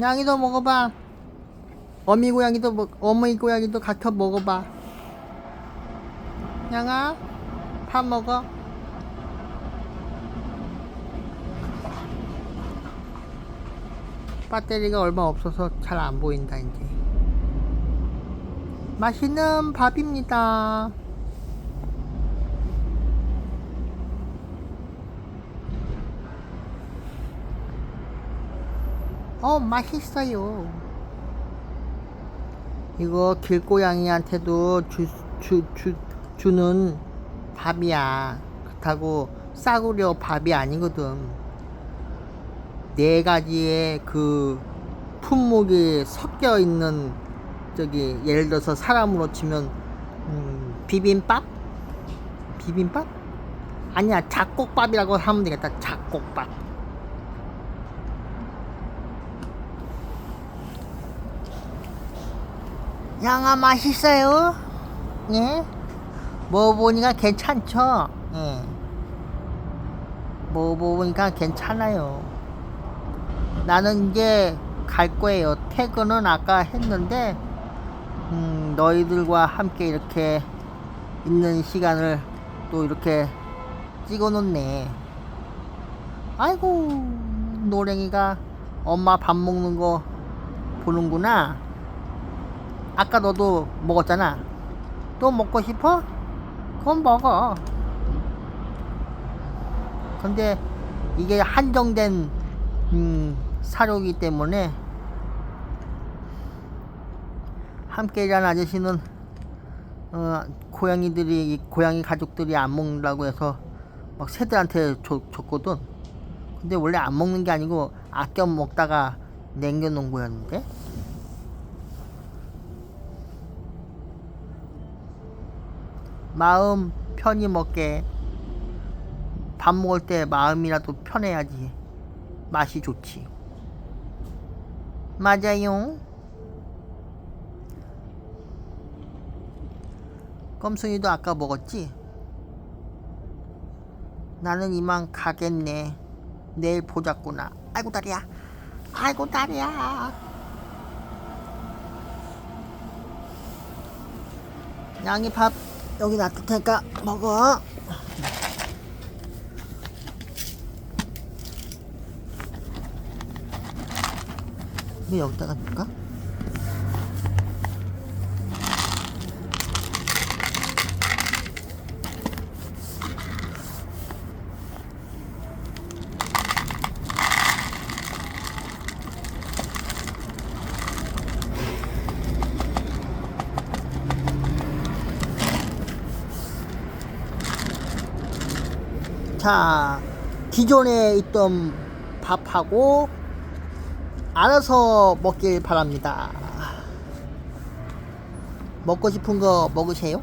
양이도 먹어봐. 어미 고양이도 먹, 어머니 고양이도 같이 먹어봐. 양아, 밥 먹어. 배터리가 얼마 없어서 잘 안 보인다 이제. 맛있는 밥입니다. 어, 맛있어요. 이거 길고양이한테도 주, 주, 주, 주는 밥이야. 그렇다고 싸구려 밥이 아니거든. 네 가지의 그 품목이 섞여 있는 저기 예를 들어서 사람으로 치면 음, 비빔밥? 비빔밥? 아니야 잡곡밥이라고 하면 되겠다 잡곡밥 양아 맛있어요? 예? 먹어보니까 괜찮죠? 예. 먹어보니까 괜찮아요. 나는 이제 갈 거예요. 퇴근은 아까 했는데, 음, 너희들과 함께 이렇게 있는 시간을 또 이렇게 찍어 놓네. 아이고, 노랭이가 엄마 밥 먹는 거 보는구나. 아까 너도 먹었잖아. 또 먹고 싶어? 그럼 먹어. 근데 이게 한정된 음, 사료이기 때문에 함께 일하는 아저씨는 어, 고양이들이 이 고양이 가족들이 안 먹는다고 해서 막 새들한테 줘, 줬거든. 근데 원래 안 먹는 게 아니고 아껴 먹다가 남겨놓은 거였는데. 마음 편히 먹게. 밥 먹을 때 마음이라도 편해야지 맛이 좋지. 맞아요. 껌순이도 아까 먹었지? 나는 이만 가겠네. 내일 보자꾸나. 아이고 다리야. 아이고 다리야. 양이 밥 여기 놔둘 테니까 먹어. 이거 여기다가 넣을까? 자, 기존에 있던 밥하고 알아서 먹길 바랍니다. 먹고 싶은 거 먹으세요.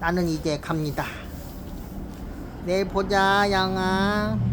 나는 이제 갑니다. 내일 보자, 양아.